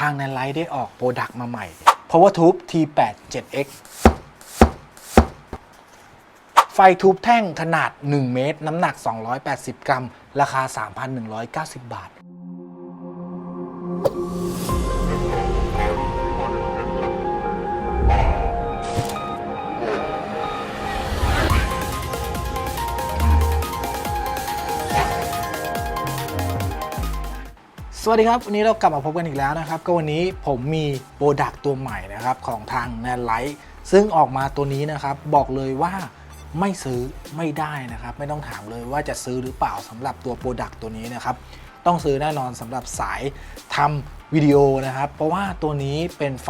ทางแนนไลท์ได้ออกโปรดักต์มาใหม่ Power Tube T8 7X ไฟทูบแท่งขนาด 1 เมตร น้ำหนัก 280 กรัม ราคา 3,190 บาท สวัสดีครับ วันนี้เรากลับมาพบกันอีกแล้วนะครับ ก็วันนี้ผมมีโปรดักต์ตัวใหม่นะครับ ของทางแนนไลท์ซึ่งออกมาตัวนี้นะครับ บอกเลยว่าไม่ซื้อไม่ได้นะครับ ไม่ต้องถามเลยว่าจะซื้อหรือเปล่าสำหรับตัวโปรดักต์ตัวนี้นะครับ ต้องซื้อแน่นอนสำหรับสายทำวิดีโอนะครับ เพราะว่าตัวนี้เป็นไฟ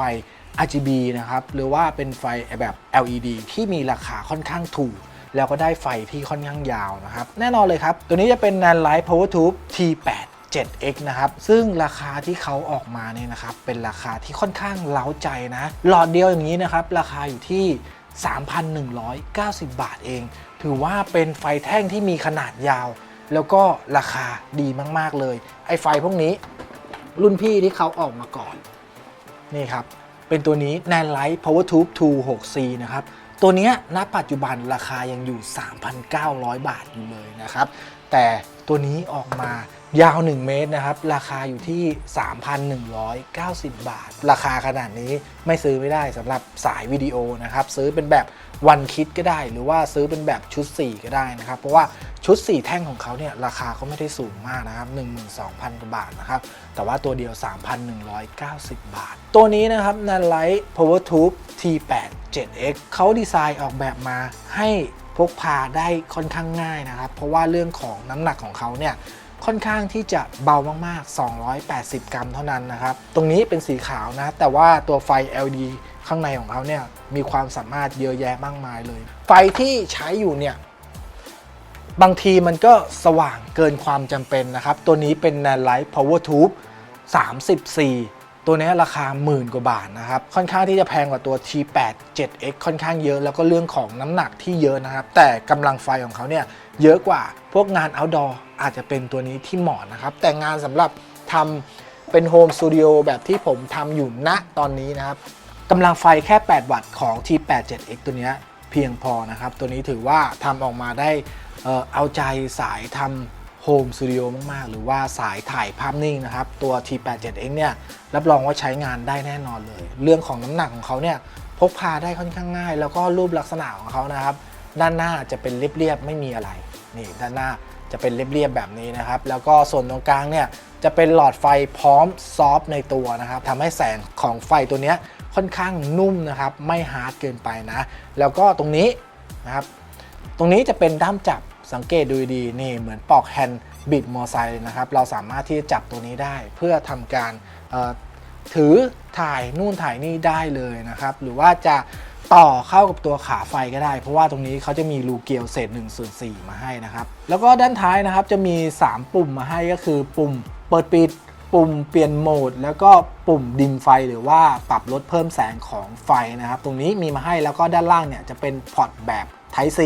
RGB นะครับหรือว่าเป็นไฟแบบ LED ที่มีราคาค่อนข้างถูกแล้วก็ได้ไฟที่ค่อนข้างยาวนะครับ แน่นอนเลยครับ ตัวนี้จะเป็น Nan Light Power Tube T8 7X นะครับ ซึ่งราคาที่เขาออกมาเนี่ยนะครับ เป็นราคาที่ค่อนข้างเล้าใจนะ หลอดเดียวอย่างนี้นะครับ ราคาอยู่ที่ 3,190 บาทเอง ถือว่าเป็นไฟแท่งที่มีขนาดยาว แล้วก็ราคาดีมากๆเลย ไอไฟพวกนี้ รุ่นพี่ที่เขาออกมาก่อน นี่ครับ เป็นตัวนี้ Nan Light Power Tube 2 6C นะครับตัวเนี้ยณปัจจุบันราคายังอยู่ 3,900 บาทอยู่เลยนะครับ แต่ตัวนี้ออกมา ยาว 1 เมตรนะครับ ราคาอยู่ที่ 3,190 บาท ราคาขนาดนี้ไม่ซื้อไม่ได้สำหรับสายวิดีโอนะครับ ซื้อเป็นแบบวันคิดก็ได้ หรือว่าซื้อเป็นแบบชุด 4 ก็ได้นะครับ เพราะว่าชุด 4 แท่งของเขาเนี่ยราคาก็ไม่ได้สูงมากนะครับ 12,000กว่าบาทนะครับ แต่ว่าตัวเดียว 3,190 บาท ตัวนี้นะครับ Nanlite Power Tube T8 7X เขาดีไซน์ออกแบบมาให้พกพาได้ค่อนข้างง่ายนะครับ เพราะว่าเรื่องของน้ำหนักของเขาเนี่ย ค่อนข้างที่จะเบามากๆ 280 กรัมเท่านั้นนะครับ ตรงนี้เป็นสีขาวนะ แต่ว่าตัวไฟ LED ข้างในของเขาเนี่ยมีความสามารถเยอะแยะมากมายเลย ไฟที่ใช้อยู่เนี่ยบางทีมันก็สว่างเกินความจำเป็นนะครับ ตัวนี้เป็น Nanlite Power Tube 34 ตัวนี้ราคาหมื่นกว่าบาทนะครับ ค่อนข้างที่จะแพงกว่าตัว T8 7X ค่อนข้างเยอะแล้วก็เรื่องของน้ำหนักที่เยอะนะครับ แต่กำลังไฟของเขาเนี่ยเยอะกว่าพวกงาน outdoor อาจจะเป็นตัวนี้ที่เหมาะนะครับ แต่งานสำหรับทำเป็นโฮมสตูดิโอแบบที่ผมทำอยู่ณตอนนี้นะครับกำลังไฟแค่ 8 วัตต์ของ T8 7X ตัวนี้เพียงพอนะครับ ตัวนี้ถือว่าทำออกมาได้เอาใจสายทำโฮมสตูดิโอมาก ๆ หรือว่าสายถ่ายภาพนิ่งนะครับ ตัว T8 7X เนี่ยรับรองว่าใช้งานได้แน่นอนเลย เรื่องของน้ำหนักของเขาเนี่ยพกพาได้ค่อนข้างง่าย แล้วก็รูปลักษณะของเขานะครับ ด้านหน้าจะเป็นเรียบๆไม่มีอะไร นี่ด้านหน้า จะเป็นเรียบๆแบบนี้นะครับ แล้วก็ส่วนตรงกลางเนี่ยจะเป็นหลอดไฟพร้อมซอฟในตัวนะครับทำให้แสงของไฟตัวนี้ค่อนข้างนุ่มนะครับ ไม่ฮาร์ดเกินไปนะ แล้วก็ตรงนี้นะครับ ตรงนี้จะเป็นด้ามจับสังเกตดูดีนี่เหมือนปอกแฮนด์บิดมอไซค์นะครับ เราสามารถที่จะจับตัวนี้ได้เพื่อทำการถือถ่ายนู่นถ่ายนี่ได้เลยนะครับ หรือว่าจะ ต่อเข้ากับตัวขาไฟก็ได้ เพราะว่าตรงนี้เขาจะมีรูเกลียวเศษ1ส่วน4มาให้นะครับ แล้วก็ด้านท้ายนะครับจะมี 3 ปุ่มมาให้ก็คือปุ่มเปิดปิด ปุ่มเปลี่ยนโหมด แล้วก็ปุ่มดิมไฟหรือว่าปรับลดเพิ่มแสงของไฟนะครับ ตรงนี้มีมาให้แล้วก็ด้านล่างเนี่ยจะเป็นพอร์ตแบบ Type C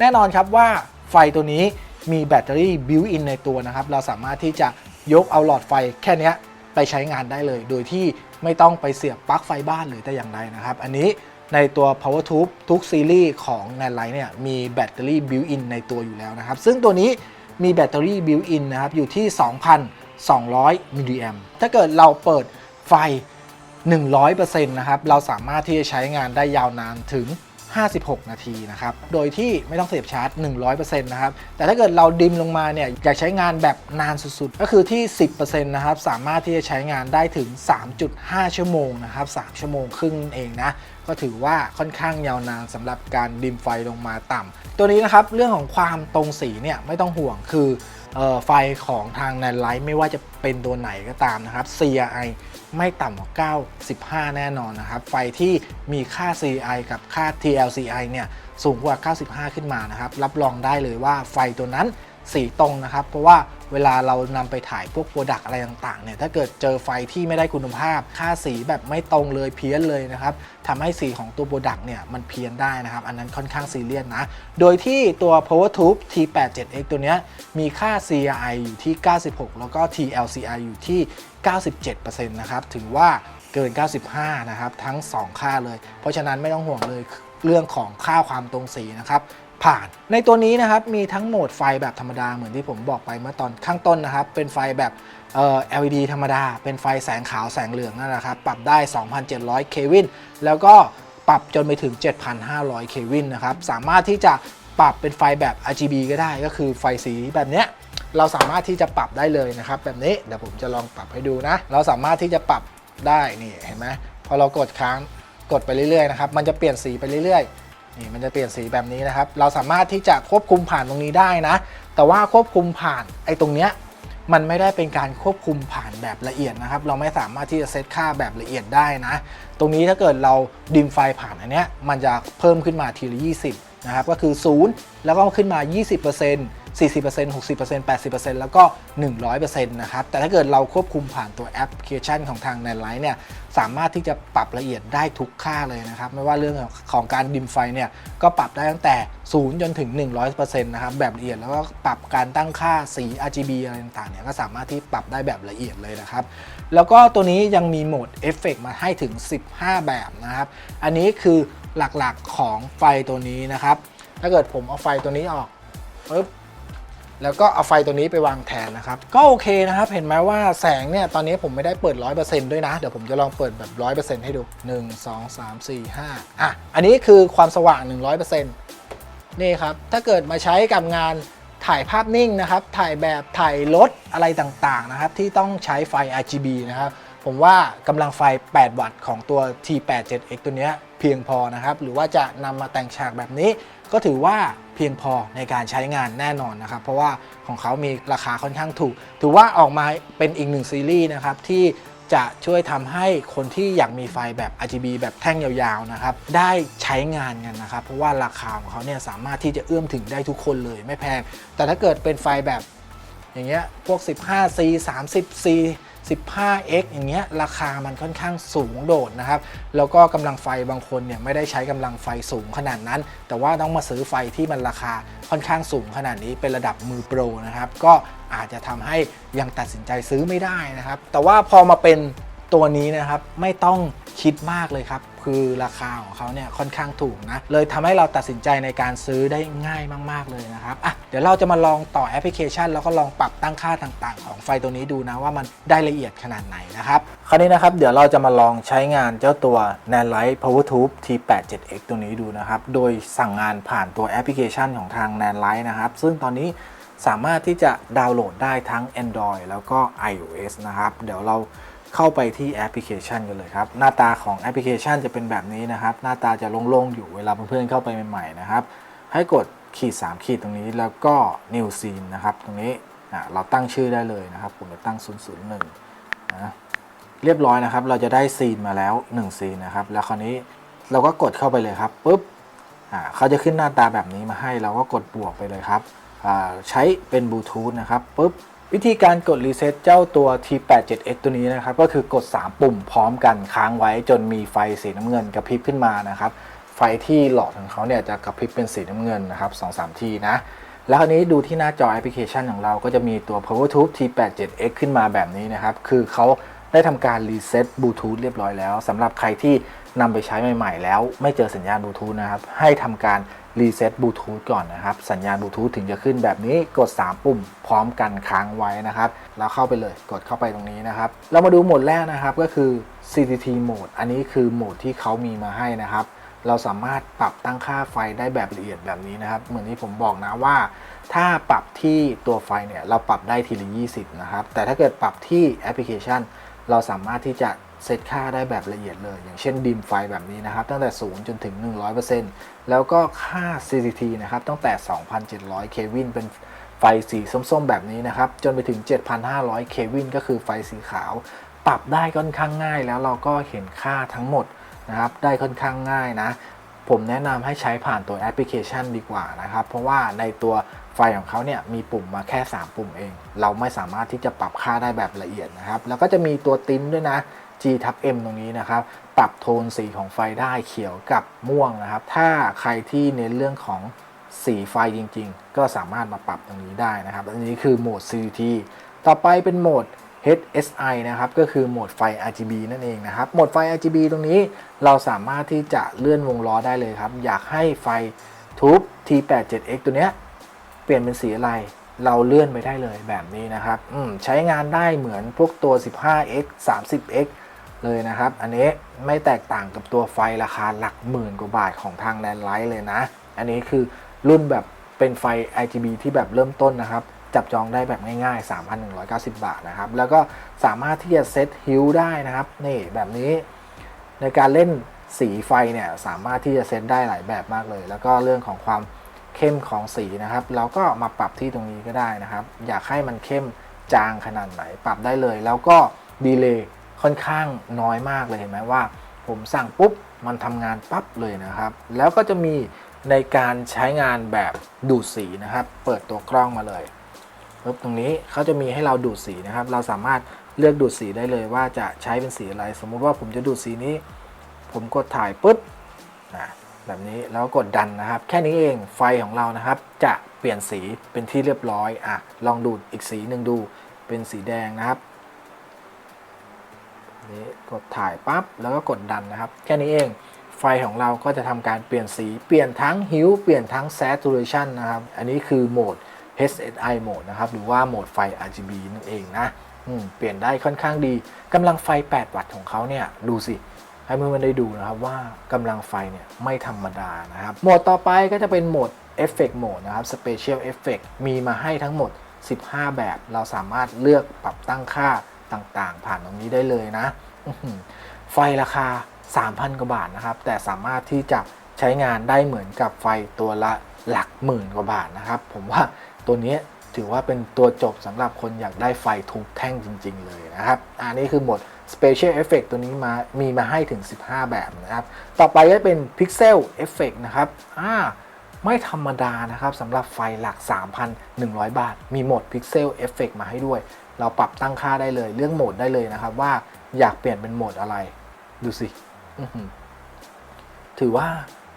แน่นอนครับว่าไฟตัวนี้มีแบตเตอรี่บิวอินในตัวนะครับ เราสามารถที่จะยกเอาหลอดไฟแค่นี้ไปใช้งานได้เลย โดยที่ไม่ต้องไปเสียบปลั๊กไฟบ้านหรือแต่อย่างใดนะครับ อันนี้ ในตัว power tube ทุกซีรีส์ของ Nanlite เนี่ยมีแบตเตอรี่บิวอินในตัวอยู่แล้วนะครับ ซึ่งตัวนี้มีแบตเตอรี่บิวอินนะครับ อยู่ที่ 2,200มิลลิแอมถ้าเกิดเราเปิดไฟ 100%นะครับ เราสามารถที่จะใช้งานได้ยาวนานถึง 56 นาทีนะครับ โดยที่ไม่ต้องเสียบชาร์จ 100%นะครับ แต่ถ้าเกิดเราดิมลงมาเนี่ย อยากใช้งานแบบนานสุดๆ ก็คือที่ 10%นะครับ สามารถที่จะใช้งานได้ถึง 3.5 ชั่วโมงนะครับ 3 ชั่วโมงครึ่งนั่นเองนะก็ถือว่าค่อนข้างยาวนานสำหรับการดิมไฟลงมาต่ำตัวนี้นะครับเรื่องของความตรงสีเนี่ยไม่ต้องห่วงคือออไฟของทาง Nanlite ไม่ว่าจะเป็นตัวไหนก็ตามนะครับ CRI ไม่ต่ำกว่า 95 แน่นอนนะครับ ไฟที่มีค่า C.I กับค่า TLCI เนี่ยสูงกว่า 95 ขึ้นมานะครับ รับรองได้เลยว่าไฟตัวนั้นสีตรงนะครับ เพราะว่าเวลาเรานำไปถ่ายพวกโปรดักอะไรต่างๆเนี่ยถ้าเกิดเจอไฟที่ไม่ได้คุณภาพ ค่าสีแบบไม่ตรงเลยเพี้ยนเลยนะครับทำให้สีของตัวโปรดักเนี่ยมันเพี้ยนได้นะครับ อันนั้นค่อนข้างซีเรียสนะ โดยที่ตัว Power Tube T87X ตัวเนี้ยมีค่า CRI อยู่ที่ 96 แล้วก็ TLCI อยู่ที่ 97%นะครับถือว่าเกิน 95 นะครับ ทั้ง 2 ค่าเลย เพราะฉะนั้นไม่ต้องห่วงเลยเรื่องของค่าความตรงสีนะครับ ผ่านในตัวนี้นะครับมีทั้งโหมดไฟแบบธรรมดาเหมือนที่ผมบอกไปเมื่อตอนข้างต้นนะครับ เป็นไฟแบบเอ่อ LED ธรรมดา เป็นไฟแสงขาวแสงเหลืองนั่นแหละครับ ปรับได้ 2,700 เควินแล้วก็ปรับจนไปถึง 7,500 เควินนะครับ สามารถที่จะปรับเป็นไฟแบบ RGB ก็ได้ก็คือไฟสีแบบเนี้ย เราสามารถที่จะปรับได้เลยนะครับ แบบนี้เดี๋ยวผมจะลองปรับให้ดูนะ เราสามารถที่จะปรับได้นี่เห็นไหมพอเรากดค้างกดไปเรื่อยๆนะครับมันจะเปลี่ยนสีไปเรื่อยๆนี่มันจะเปลี่ยนสีแบบนี้นะครับ เราสามารถที่จะควบคุมผ่านตรงนี้ได้นะ แต่ว่าควบคุมผ่านไอ้ตรงเนี้ยมันไม่ได้เป็นการควบคุมผ่านแบบละเอียดนะครับ เราไม่สามารถที่จะเซตค่าแบบละเอียดได้นะ ตรงนี้ถ้าเกิดเราดิมไฟผ่านอันเนี้ยมันจะเพิ่มขึ้นมาทีละ20นะครับก็คือ 0 แล้วก็ขึ้นมา 20% 40% 60% 80%แล้วก็ 100%นะครับ แต่ถ้าเกิดเราควบคุมผ่านตัวแอปพลิเคชันของทาง n a n l i g h t เนี่ยสามารถที่จะปรับละเอียดได้ทุกค่าเลยนะครับ ไม่ว่าเรื่องของการดิมไฟเนี่ยก็ปรับได้ตั้งแต่ 0 จนถึง 100%นะครับ แบบละเอียดแล้วก็ปรับการตั้งค่าสี RGB อะไรต่างๆเนี่ยก็สามารถที่ปรับได้แบบละเอียดเลยนะครับ แล้วก็ตัวนี้ยังมีโหมดเอฟเฟกมาให้ถึง 15 แบบนะครับ อันนี้คือหลักๆของไฟตัวนี้นะครับ ถ้าเกิดผมเอาไฟตัวนี้ออกปึ๊บ แล้วก็เอาไฟตัวนี้ไปวางแทนนะครับ ก็โอเคนะครับ เห็นไหมว่าแสงเนี่ยตอนนี้ผมไม่ได้เปิด 100%ด้วยนะ เดี๋ยวผมจะลองเปิดแบบ 100%ให้ดู 1 2 3 4 5อะอันนี้คือความสว่าง 100%นี่ครับ ถ้าเกิดมาใช้กับงานถ่ายภาพนิ่งนะครับ ถ่ายแบบถ่ายรถอะไรต่างๆนะครับ ที่ต้องใช้ไฟ RGB นะครับ ผมว่ากำลังไฟ 8 วัตต์ของตัว T87X ตัวนี้เพียงพอนะครับ หรือว่าจะนำมาแต่งฉากแบบนี้ ก็ถือว่าเพียงพอในการใช้งานแน่นอนนะครับ เพราะว่าของเขามีราคาค่อนข้างถูก ถือว่าออกมาเป็นอีกหนึ่งซีรีส์นะครับที่จะช่วยทำให้คนที่อยากมีไฟแบบ RGB แบบแท่งยาวๆนะครับได้ใช้งานกันนะครับ เพราะว่าราคาของเขาเนี่ยสามารถที่จะเอื้อมถึงได้ทุกคนเลยไม่แพง แต่ถ้าเกิดเป็นไฟแบบ อย่างเงี้ยพวก 15C 30C 15X อย่างเงี้ยราคามันค่อนข้างสูงโดดนะครับ แล้วก็กำลังไฟบางคนเนี่ยไม่ได้ใช้กำลังไฟสูงขนาดนั้น แต่ว่าต้องมาซื้อไฟที่มันราคาค่อนข้างสูงขนาดนี้เป็นระดับมือโปรนะครับ ก็อาจจะทำให้ยังตัดสินใจซื้อไม่ได้นะครับ แต่ว่าพอมาเป็น ตัวนี้นะครับไม่ต้องคิดมากเลยครับ คือราคาของเขาเนี่ยค่อนข้างถูกนะ เลยทำให้เราตัดสินใจในการซื้อได้ง่ายมาก ๆ เลยนะครับอะเดี๋ยวเราจะมาลองต่อแอปพลิเคชัน แล้วก็ลองปรับตั้งค่าต่างๆ ของไฟตัวนี้ดูนะว่ามันได้ละเอียดขนาดไหนนะครับ คราวนี้นะครับเดี๋ยวเราจะมาลองใช้งานเจ้าตัว Nanlite PowerTube T87X ตัวนี้ดูนะครับ โดยสั่งงานผ่านตัวแอปพลิเคชันของทาง Nanlite นะครับ ซึ่งตอนนี้ สามารถที่จะดาวน์โหลดได้ทั้ง Android แล้วก็ iOS นะครับ เดี๋ยวเราเข้าไปที่แอปพลิเคชันกันเลยครับ หน้าตาของแอปพลิเคชันจะเป็นแบบนี้นะครับ หน้าตาจะโล่งๆอยู่เวลาเพื่อนๆเข้าไปใหม่ๆนะครับ ให้กดขีด 3 ขีดตรงนี้แล้วก็ new scene นะครับ ตรงนี้อะเราตั้งชื่อได้เลยนะครับ ผมจะตั้ง 001นะเรียบร้อยนะครับ เราจะได้ซีนมาแล้ว1ซีนนะครับ แล้วคราวนี้เราก็กดเข้าไปเลยครับปุ๊บ เขาจะขึ้นหน้าตาแบบนี้มาให้เราก็กดบวกไปเลยครับใช้เป็นบลูทูธนะครับปุ๊บวิธีการกดรีเซ็ตเจ้าตัว T87X ตัวนี้นะครับ ก็คือกด 3 ปุ่มพร้อมกันค้างไว้จนมีไฟสีน้ำเงินกระพริบขึ้นมานะครับ ไฟที่หลอดของเขาเนี่ยจะกระพริบเป็นสีน้ำเงินนะครับ2-3ทีนะ แล้วคราวนี้ดูที่หน้าจอแอปพลิเคชันของเราก็จะมีตัว PowerTube T87X ขึ้นมาแบบนี้นะครับ คือเขาได้ทำการรีเซ็ตบลูทูธเรียบร้อยแล้วสำหรับใครที่ นำไปใช้ใหม่ ๆ แล้วไม่เจอสัญญาณบลูทูธนะครับ ให้ทำการรีเซ็ตบลูทูธก่อนนะครับ สัญญาณบลูทูธถึงจะขึ้นแบบนี้กด 3 ปุ่มพร้อมกันค้างไว้นะครับ แล้วเข้าไปเลยกดเข้าไปตรงนี้นะครับ เรามาดูโหมดแรกนะครับก็คือ CCT โหมดอันนี้คือโหมดที่เขามีมาให้นะครับ เราสามารถปรับตั้งค่าไฟได้แบบละเอียดแบบนี้นะครับ เหมือนที่ผมบอกนะว่า ถ้าปรับที่ตัวไฟเนี่ยเราปรับได้ทีละ20 นะครับ แต่ถ้าเกิดปรับที่แอปพลิเคชัน เราสามารถที่จะเซตค่าได้แบบละเอียดเลย อย่างเช่นดิมไฟแบบนี้นะครับ ตั้งแต่ 0 จนถึง 100%แล้วก็ค่า CCT นะครับ ตั้งแต่ 2,700 เควินเป็นไฟสีส้มๆ แบบนี้นะครับ จนไปถึง 7,500 เควินก็คือไฟสีขาว ปรับได้ค่อนข้างง่าย แล้วเราก็เห็นค่าทั้งหมดนะครับ ได้ค่อนข้างง่ายนะ ผมแนะนำให้ใช้ผ่านตัวแอปพลิเคชันดีกว่านะครับ เพราะว่าในตัว ไฟของเขาเนี่ยมีปุ่มมาแค่ 3 ปุ่มเอง เราไม่สามารถที่จะปรับค่าได้แบบละเอียดนะครับ แล้วก็จะมีตัวติ้นด้วยนะ G ทับ M ตรงนี้นะครับ ปรับโทนสีของไฟได้เขียวกับม่วงนะครับ ถ้าใครที่เน้นเรื่องของสีไฟจริง ๆ ก็สามารถมาปรับตรงนี้ได้นะครับ อันนี้คือโหมด CT ต่อไปเป็นโหมด HSI นะครับ ก็คือโหมดไฟ RGB นั่นเองนะครับ โหมดไฟ RGB ตรงนี้เราสามารถที่จะเลื่อนวงล้อได้เลยครับ อยากให้ไฟทูบ T87X ตัวเนี้ย เปลี่ยนเป็นสีอะไร เราเลื่อนไปได้เลยแบบนี้นะครับใช้งานได้เหมือนพวกตัว 15x 30x เลยนะครับ อันนี้ไม่แตกต่างกับตัวไฟราคาหลักหมื่นกว่าบาทของทางแลนไลท์เลยนะ อันนี้คือรุ่นแบบเป็นไฟ RGB ที่แบบเริ่มต้นนะครับ จับจองได้แบบง่ายๆ 3,190 บาทนะครับ แล้วก็สามารถที่จะเซตฮิวได้นะครับ นี่แบบนี้ ในการเล่นสีไฟเนี่ยสามารถที่จะเซตได้หลายแบบมากเลย แล้วก็เรื่องของความ เข้มของสีนะครับ เราก็มาปรับที่ตรงนี้ก็ได้นะครับ อยากให้มันเข้มจางขนาดไหนปรับได้เลย แล้วก็ดีเลย์ค่อนข้างน้อยมากเลยเห็นไหมว่า ผมสั่งปุ๊บมันทำงานปั๊บเลยนะครับ แล้วก็จะมีในการใช้งานแบบดูดสีนะครับ เปิดตัวกล้องมาเลยปุ๊บตรงนี้เขาจะมีให้เราดูดสีนะครับ เราสามารถเลือกดูดสีได้เลยว่าจะใช้เป็นสีอะไร สมมุติว่าผมจะดูดสีนี้ ผมกดถ่ายปุ๊บอะ แบบนี้แล้วกดดันนะครับ แค่นี้เองไฟของเรานะครับ จะเปลี่ยนสีเป็นที่เรียบร้อยอะลองดูดอีกสีหนึ่งดูเป็นสีแดงนะครับนี่กดถ่ายปั๊บแล้วก็กดดันนะครับ แค่นี้เองไฟของเราก็จะทำการเปลี่ยนสีเปลี่ยนทั้งฮิวเปลี่ยนทั้ง saturation นะครับ อันนี้คือโหมด HSI โหมดนะครับ หรือว่าโหมดไฟ RGB นั่นเองนะเปลี่ยนได้ค่อนข้างดีกำลังไฟ 8 วัตต์ของเขาเนี่ย ดูสิ ให้เพื่อนๆได้ดูนะครับว่ากำลังไฟเนี่ยไม่ธรรมดานะครับ โหมดต่อไปก็จะเป็นโหมด Effect Mode นะครับ Special Effect มีมาให้ทั้งหมด 15 แบบ เราสามารถเลือกปรับตั้งค่าต่างๆ ผ่านตรงนี้ได้เลยนะ ไฟราคา 3,000 กว่าบาทนะครับ แต่สามารถที่จะใช้งานได้เหมือนกับไฟตัวละหลักหมื่นกว่าบาทนะครับ ผมว่าตัวนี้ถือว่าเป็นตัวจบสำหรับคนอยากได้ไฟทุกแท่งจริง ๆ เลยนะครับ อันนี้คือโหมด Special Effect ตัวนี้มามีมาให้ถึง 15 แบบนะครับ ต่อไปก็เป็น Pixel Effect นะครับอ่าไม่ธรรมดานะครับสำหรับไฟหลัก 3,100 บาท มีโหมด Pixel Effect มาให้ด้วย เราปรับตั้งค่าได้เลย เรื่องโหมดได้เลยนะครับ ว่าอยากเปลี่ยนเป็นโหมดอะไร ดูสิถือว่า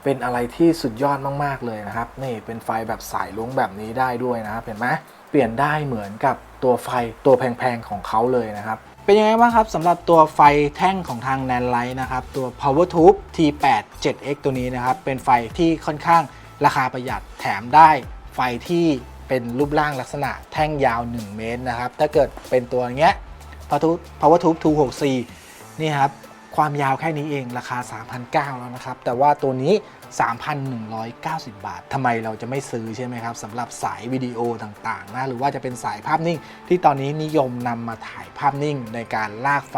เป็นอะไรที่สุดยอดมาก ๆ เลยนะครับ นี่เป็นไฟแบบสายลุ้งแบบนี้ได้ด้วยนะครับ เห็นไหมเปลี่ยนได้เหมือนกับตัวไฟตัวแพง ๆ ของเขาเลยนะครับ เป็นยังไงบ้างครับสำหรับตัวไฟแท่งของทาง n a n l i g h t นะครับ ตัว Power Tube T8 7X ตัวนี้นะครับ เป็นไฟที่ค่อนข้างราคาประหยัดแถมได้ไฟที่เป็นรูปร่างลักษณะแท่งยาว 1 เมตรนะครับ ถ้าเกิดเป็นตัวเงี้ย Power Tube 264นี่ครับ ความยาวแค่นี้เองราคา 3,900 แล้วนะครับ แต่ว่าตัวนี้ 3,190 บาททำไมเราจะไม่ซื้อใช่ไหมครับสำหรับสายวิดีโอต่างๆนะหรือว่าจะเป็นสายภาพนิ่ง ที่ตอนนี้นิยมนำมาถ่ายภาพนิ่งในการลากไฟ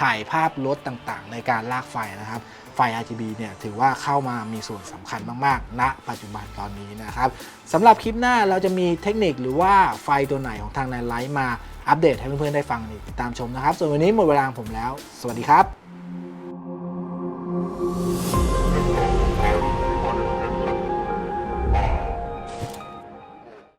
ถ่ายภาพรถต่างๆ ในการลากไฟนะครับไฟ RGB เนี่ยถือว่าเข้ามามีส่วนสำคัญมากๆ ณ ปัจจุบันตอนนี้นะครับสำหรับคลิปหน้าเราจะมีเทคนิคหรือว่าไฟตัวไหนของทางแนไลท์มาอัปเดตให้เพื่อนๆได้ฟังกันอีกติดตามชมนะครับ ส่วนวันนี้หมดเวลาของผมแล้ว สวัสดีครับ